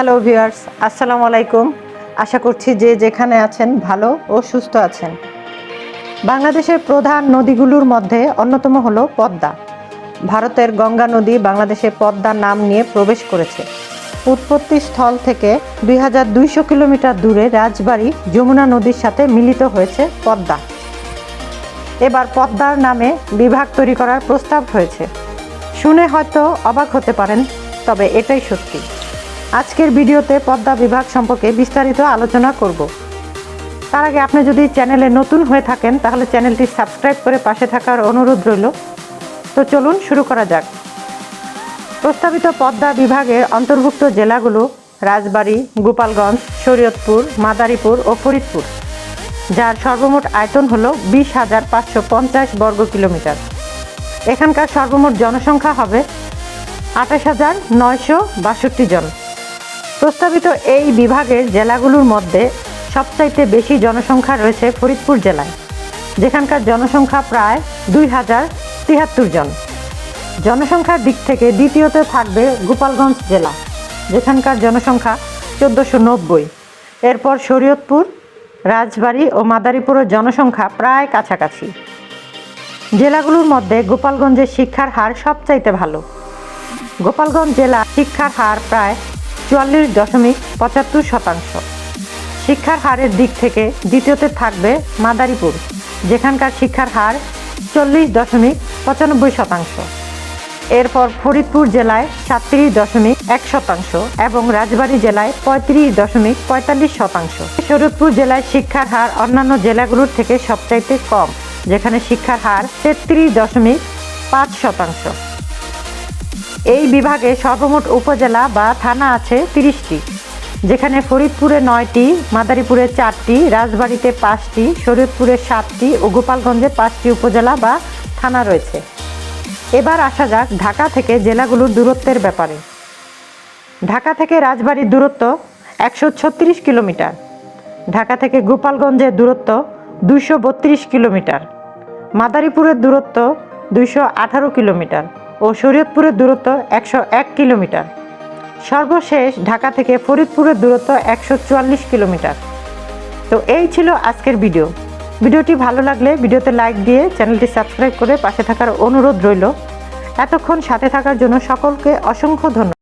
Hello viewers আসসালামু আলাইকুম আশা করছি যে যেখানে আছেন ভালো ও সুস্থ আছেন। বাংলাদেশের প্রধান নদীগুলোর মধ্যে অন্যতম হলো পদ্মা। ভারতের গঙ্গা নদী বাংলাদেশে পদ্মা নাম নিয়ে প্রবেশ করেছে। উৎপত্তি স্থল থেকে দুই হাজার দুইশো কিলোমিটার দূরে রাজবাড়ি যমুনা নদীর সাথে মিলিত হয়েছে পদ্মা। এবার পদ্মার নামে বিভাগ তৈরি করার প্রস্তাব হয়েছে। শুনে হয়তো অবাক হতে পারেন, তবে এটাই সত্যি। আজকের ভিডিওতে পদ্মা বিভাগ সম্পর্কে বিস্তারিত আলোচনা করব। তার আগে আপনি যদি চ্যানেলে নতুন হয়ে থাকেন, তাহলে চ্যানেলটি সাবস্ক্রাইব করে পাশে থাকার অনুরোধ রইল। তো চলুন শুরু করা যাক। প্রস্তাবিত পদ্মা বিভাগের অন্তর্ভুক্ত জেলাগুলো রাজবাড়ী, গোপালগঞ্জ, শরীয়তপুর, মাদারীপুর ও ফরিদপুর, যার সর্বমোট আয়তন হল বিশ হাজার পাঁচশো পঞ্চাশ বর্গ কিলোমিটার। এখানকার সর্বমোট জনসংখ্যা হবে আঠাশ হাজার নয়শো বাষট্টি জন। প্রস্তাবিত এই বিভাগের জেলাগুলোর মধ্যে সবচাইতে বেশি জনসংখ্যা রয়েছে ফরিদপুর জেলায়, যেখানকার জনসংখ্যা প্রায় দুই হাজার তিয়াত্তর জন। জনসংখ্যার দিক থেকে দ্বিতীয়তে থাকবে গোপালগঞ্জ জেলা, যেখানকার জনসংখ্যা চোদ্দোশো নব্বই। এরপর শরীয়তপুর, রাজবাড়ী ও মাদারীপুরের জনসংখ্যা প্রায় কাছাকাছি। জেলাগুলোর মধ্যে গোপালগঞ্জের শিক্ষার হার সবচাইতে ভালো। গোপালগঞ্জ জেলা শিক্ষার হার প্রায় চুয়াল্লিশ দশমিক পঁচাত্তর শতাংশ। শিক্ষার হারের দিক থেকে দ্বিতীয়তে থাকবে মাদারীপুর, যেখানকার শিক্ষার হার চল্লিশ দশমিক পঁচানব্বই শতাংশ। এরপর ফরিদপুর জেলায় সাতত্রিশ দশমিক এক শতাংশ এবং রাজবাড়ী জেলায় পঁয়ত্রিশ দশমিক পঁয়তাল্লিশ শতাংশ। শরীয়তপুর জেলায় শিক্ষার হার অন্যান্য জেলাগুলোর থেকে সবচাইতে কম, যেখানে শিক্ষার হার তেত্রিশ দশমিক পাঁচ শতাংশ। এই বিভাগে সর্বমোট উপজেলা বা থানা আছে তিরিশটি, যেখানে ফরিদপুরে নয়টি, মাদারীপুরে চারটি, রাজবাড়িতে পাঁচটি, শরীয়তপুরে সাতটি ও গোপালগঞ্জে পাঁচটি উপজেলা বা থানা রয়েছে। এবার আসা যাক ঢাকা থেকে জেলাগুলোর দূরত্বের ব্যাপারে। ঢাকা থেকে রাজবাড়ির দূরত্ব একশো ছত্রিশ কিলোমিটার, ঢাকা থেকে গোপালগঞ্জের দূরত্ব দুশো বত্রিশ কিলোমিটার, মাদারীপুরের দূরত্ব দুইশো আঠারো কিলোমিটার ও শরীয়তপুরের দূরত্ব একশো এক কিলোমিটার। সর্বশেষ ঢাকা থেকে ফরিদপুরের দূরত্ব একশো চুয়াল্লিশ কিলোমিটার। তো এই ছিল আজকের ভিডিও। ভিডিওটি ভালো লাগলে ভিডিওতে লাইক দিয়ে চ্যানেলটি সাবস্ক্রাইব করে পাশে থাকার অনুরোধ রইল। এতক্ষণ সাথে থাকার জন্য সকলকে অসংখ্য ধন্যবাদ।